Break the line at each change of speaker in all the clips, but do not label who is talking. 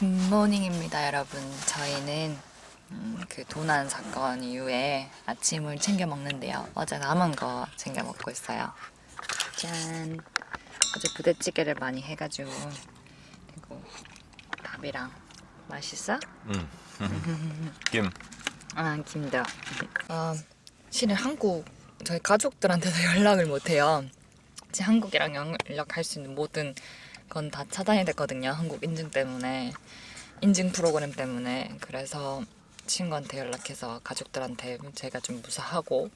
굿모닝입니다, 여러분. 저희는 음, 그 도난 사건 이후에 아침을 챙겨 먹는데요. 어제 남은 거 챙겨 먹고 있어요. 짠. 어제 부대찌개를 많이 해가지고 그리고 밥이랑 맛있어?
김.
아, 김도. 어, 실은 한국 저희 가족들한테도 연락을 못 해요. 제 한국이랑 연락할 수 있는 모든 건 다 차단이 됐거든요. 한국 인증 때문에 인증 프로그램 때문에 그래서 친구한테 연락해서 가족들한테 제가 좀 무사하고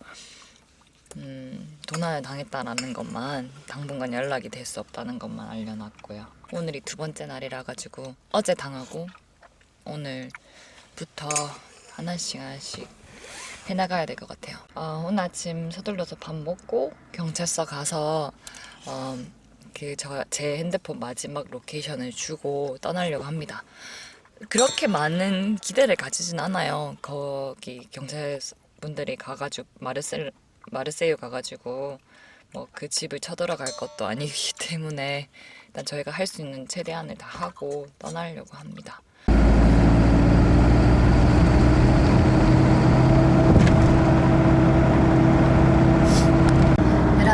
음, 도난을 당했다라는 것만 당분간 연락이 될 수 없다는 것만 알려놨고요. 오늘이 두 번째 날이라 가지고 어제 당하고 오늘부터 하나씩 하나씩 해나가야 될 것 같아요. 어, 오늘 아침 서둘러서 밥 먹고 경찰서 가서 어, 그 제 핸드폰 마지막 로케이션을 주고 떠나려고 합니다. 그렇게 많은 기대를 가지진 않아요. 거기 경찰 분들이 가가지고 마르셀 마르세유 가가지고 뭐 그 집을 쳐들어갈 것도 아니기 때문에 일단 저희가 할 수 있는 최대한을 다 하고 떠나려고 합니다.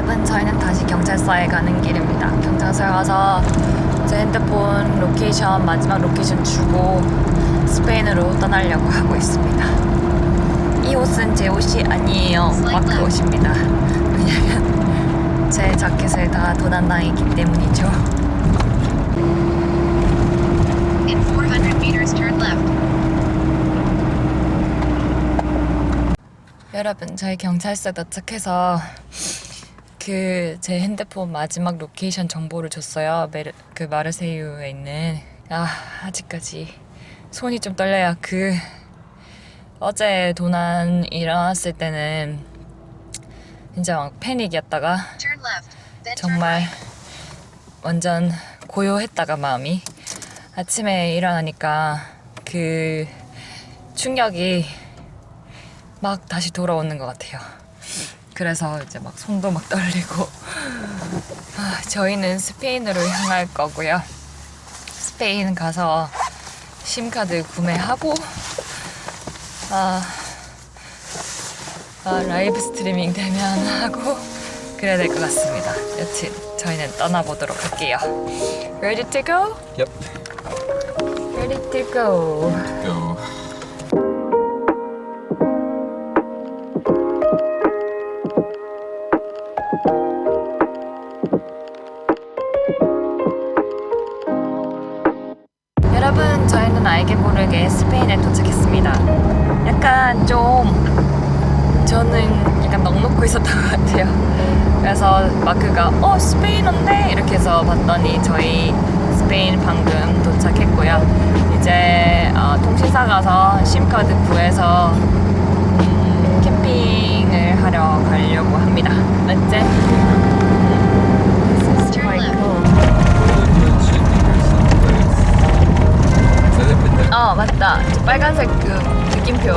여러분 저희는 다시 경찰서에 가는 길입니다. 경찰서에 가서 제 핸드폰 로케이션 마지막 로케이션 주고 스페인으로 떠나려고 하고 있습니다. 이 옷은 제 옷이 아니에요. 마크 옷입니다. 왜냐면 제 자켓을 다 도난 당했기 때문이죠.
In 400 meters, turn left.
여러분 저희 경찰서 도착해서 그 제 핸드폰 마지막 로케이션 정보를 줬어요. 메르, 그 마르세유에 있는 아 아직까지 손이 좀 떨려요. 그 어제 도난 일어났을 때는 진짜 막 패닉이었다가 정말. 완전 고요했다가 마음이 아침에 일어나니까 그 충격이 막 다시 돌아오는 것 같아요. 그래서 이제 막 손도 막 떨리고 아, 저희는 스페인으로 향할 거고요. 스페인 가서 심카드 구매하고 아, 아, 라이브 스트리밍 되면 하고 그래야 될 것 같습니다. 여튼 저희는 떠나보도록 할게요. Ready to go?
Yep.
Ready to go.
Go.
알게 모르게 스페인에 도착했습니다. 약간 좀 저는 약간 넉넉고 있었던 것 같아요. 그래서 마크가 어 스페인어인데 이렇게 해서 봤더니 저희 스페인 방금 도착했고요. 이제 어, 통신사 가서 심카드 구해서 음, 캠핑을 하러 가려고 합니다. 맞지? 빨간색 그 느낌표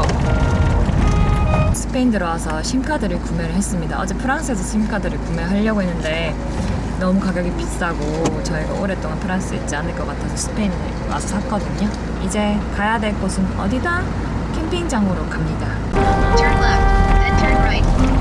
스페인 들어와서 심카드를 구매를 했습니다 어제 프랑스에서 심카드를 구매하려고 했는데 너무 가격이 비싸고 저희가 오랫동안 프랑스에 있지 않을 것 같아서 스페인에 와서 샀거든요 이제 가야 될 곳은 어디다? 캠핑장으로 갑니다
Turn left. Then turn right.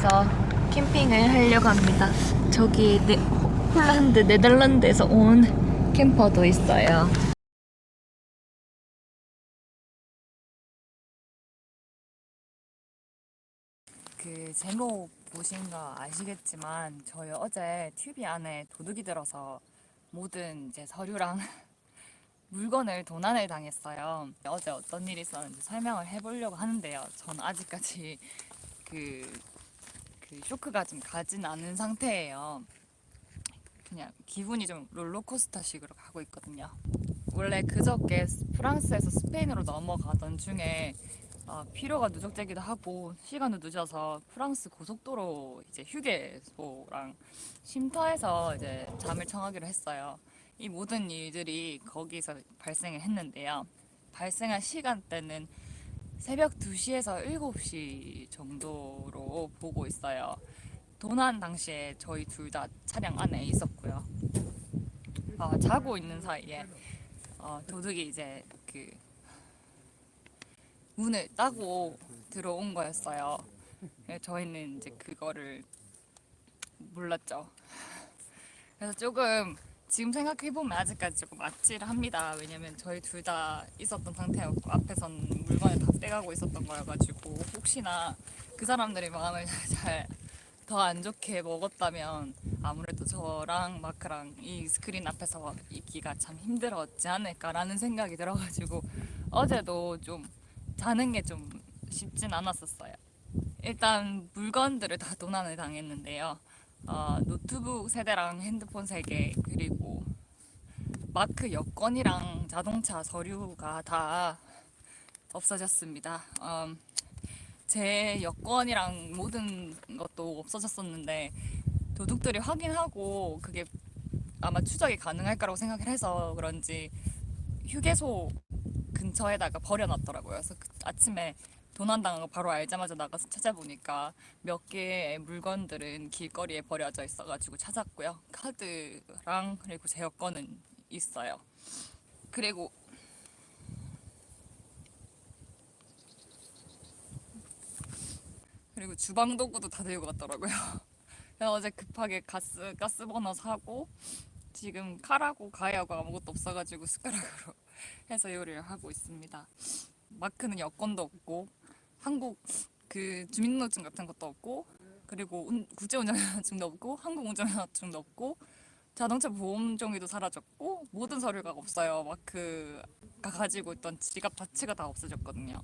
여기에서 캠핑을 하려고 합니다. 저기 네, 홀란드, 네덜란드에서 온 캠퍼도 있어요. 그 제목 보신 거 아시겠지만 저희 어제 튜비 안에 도둑이 들어서 모든 이제 서류랑 물건을 도난을 당했어요. 어제 어떤 일이 있었는지 설명을 해보려고 하는데요. 저는 아직까지 그, 그그 쇼크가 좀 가진 않은 상태예요. 그냥 기분이 좀 롤러코스터식으로 가고 있거든요. 원래 그저께 프랑스에서 스페인으로 넘어가던 중에 아, 피로가 누적되기도 하고 시간도 늦어서 프랑스 고속도로 이제 휴게소랑 쉼터에서 이제 잠을 청하기로 했어요. 이 모든 일들이 거기서 발생을 했는데요. 발생한 시간대는 새벽 2시에서 7시 정도로 보고 있어요. 도난 당시에 저희 둘 다 차량 안에 있었고요. 어, 자고 있는 사이에 어, 도둑이 이제 그 문을 따고 들어온 거였어요. 그래서 저희는 이제 그거를 몰랐죠. 그래서 조금 지금 생각해 보면 아직까지 조금 아찔합니다. 왜냐면 저희 둘 다 있었던 상태였고 앞에선 물건을 다 빼가고 있었던 거여가지고 혹시나 그 사람들의 마음을 잘 더 안 좋게 먹었다면 아무래도 저랑 마크랑 이 스크린 앞에서 있기가 참 힘들었지 않을까라는 생각이 들어가지고 어제도 좀 자는 게 좀 쉽진 않았었어요. 일단 물건들을 다 도난을 당했는데요. 어, 노트북 세대랑 핸드폰 세개 그리고 마크 여권이랑 자동차 서류가 다 없어졌습니다. 음, 제 여권이랑 모든 것도 없어졌었는데 도둑들이 확인하고 그게 아마 추적이 가능할 거라고 생각을 해서 그런지 휴게소 근처에다가 버려놨더라고요. 그래서 그 아침에 도난당한 거 바로 알자마자 나가서 찾아보니까 몇 개의 물건들은 길거리에 버려져 있어가지고 찾았고요. 카드랑 그리고 제 여권은 있어요. 그리고 그리고 주방 도구도 다 들고 갔더라고요. 그래서 어제 급하게 가스 가스 버너 사고 지금 칼하고 가위하고 아무것도 없어가지고 숟가락으로 해서 요리를 하고 있습니다. 마크는 여권도 없고 한국 그 주민등록증 같은 것도 없고 그리고 운- 국제 운전면허증도 없고 한국 운전면허증도 없고 자동차 보험 종이도 사라졌고 모든 서류가 없어요. 마크가 가지고 있던 지갑 자체가 다 없어졌거든요.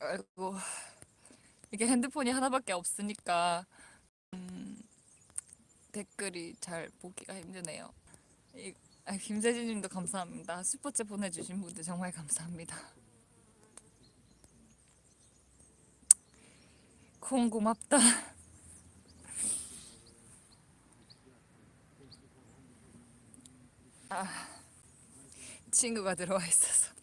아이고 이게 핸드폰이 하나밖에 없으니까 음, 댓글이 잘 보기가 힘드네요. 이, 아, 김세진님도 감사합니다. 슈퍼챗 보내주신 분들 정말 감사합니다. 콩 고맙다. 아, 친구가 들어와 있어서.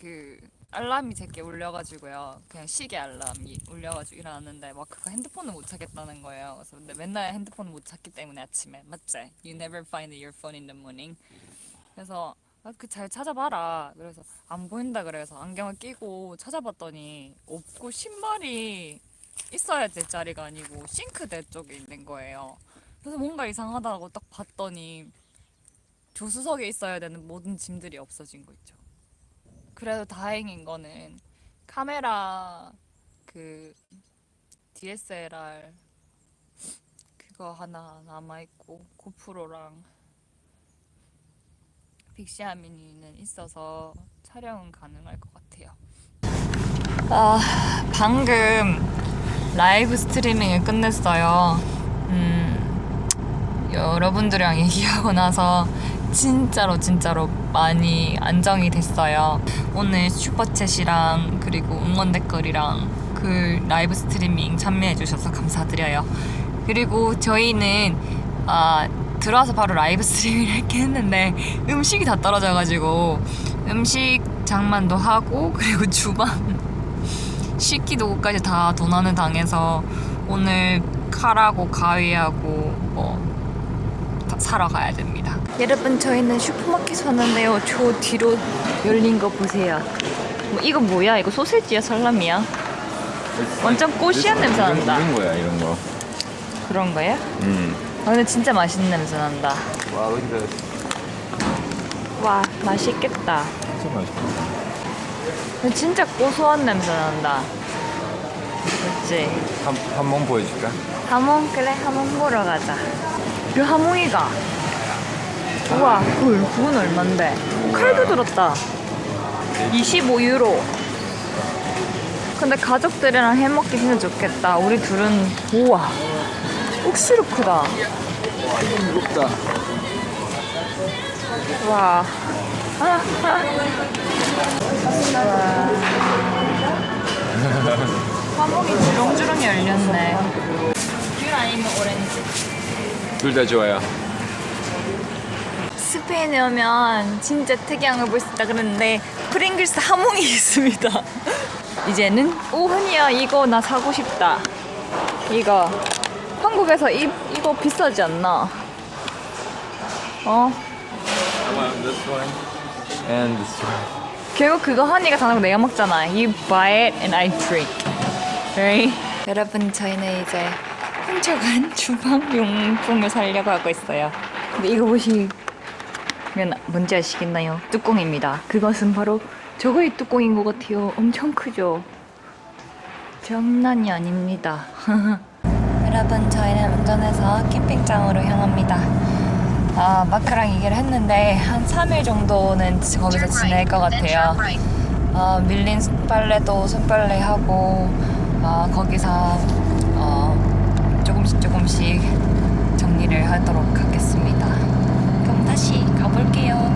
그 알람이 제게 울려가지고요. 그냥 시계 알람이 울려가지고 일어났는데 마크가 핸드폰을 못 찾겠다는 거예요. 그래서 근데 맨날 핸드폰을 못 찾기 때문에 아침에 맞지? You never find your phone in the morning. 그래서 그잘 찾아봐라. 그래서 안 보인다 그래서 안경을 끼고 찾아봤더니 없고 신발이 있어야 될 자리가 아니고 싱크대 쪽에 있는 거예요. 그래서 뭔가 이상하다고 딱 봤더니 조수석에 있어야 되는 모든 짐들이 없어진 거 있죠. 그래도 다행인 거는 카메라 그 DSLR 그거 하나 남아 있고 고프로랑 빅시아 미니는 있어서 촬영은 가능할 것 같아요. 아 방금 라이브 스트리밍을 끝냈어요. 음, 여러분들이랑 얘기하고 나서 진짜로 진짜로 많이 안정이 됐어요. 오늘 슈퍼챗이랑 그리고 응원 댓글이랑 그 라이브 스트리밍 참여해 주셔서 감사드려요. 그리고 저희는 아, 들어와서 바로 라이브 스트리밍을 할게 했는데 음식이 다 떨어져가지고 음식 장만도 하고 그리고 주방 식기 도구까지 다 도난을 당해서 오늘 칼하고 가위하고 뭐다 사러 가야 됩니다. 여러분 저희는 슈퍼마켓 왔는데요. 저 뒤로 열린 거 보세요. 뭐 이거 뭐야? 이거 소세지야? 살라미야? 완전 꽃이한 냄새 난다.
이런 거야 이런 거.
그런 거예요?
음.
아, 근데 진짜 맛있는 냄새 난다.
와 look at this.
와, 맛있겠다.
진짜 맛있다.
근데 진짜 고소한 냄새 난다. 그치?
한 한번 보여줄까?
하몽, 그래, 하몽 보러 가자. 그 하몽이가. 우와, 헐, 그건 얼만데? 칼도 들었다. 25유로. 근데 가족들이랑 해먹기 진짜 좋겠다. 우리 둘은, 우와. 억수로 크다.
무겁다.
와. 아, 아. 화목이 주렁주렁 열렸네. 귤 아니면 오렌지.
둘 다 좋아요.
스페인에 오면 진짜 특이한 걸 볼 수 있다 그랬는데 프링글스 하몽이 있습니다. 이제는 오 흔이야 이거 나 사고 싶다. 이거 한국에서 이 이거 비싸지 않나? 어
and this one.
결국 그거 한이가 사는 거 내가 먹잖아. You buy it and I drink. Right? 여러분 저희는 이제 훔쳐간 주방 용품을 사려고 하고 있어요. 근데 이거 보시 면 뭔지 아시겠나요? 뚜껑입니다. 그것은 바로 저거의 뚜껑인 것 같아요. 엄청 크죠? 장난이 아닙니다. 여러분 저희는 운전해서 캠핑장으로 향합니다. 아 마크랑 얘기를 했는데 한 3일 정도는 거기서 지낼 것 같아요. 어, 밀린 손빨래도 손빨래 하고 어, 거기서 어, 조금씩 조금씩 정리를 하도록 하겠습니다. 그럼 다시 가볼게요.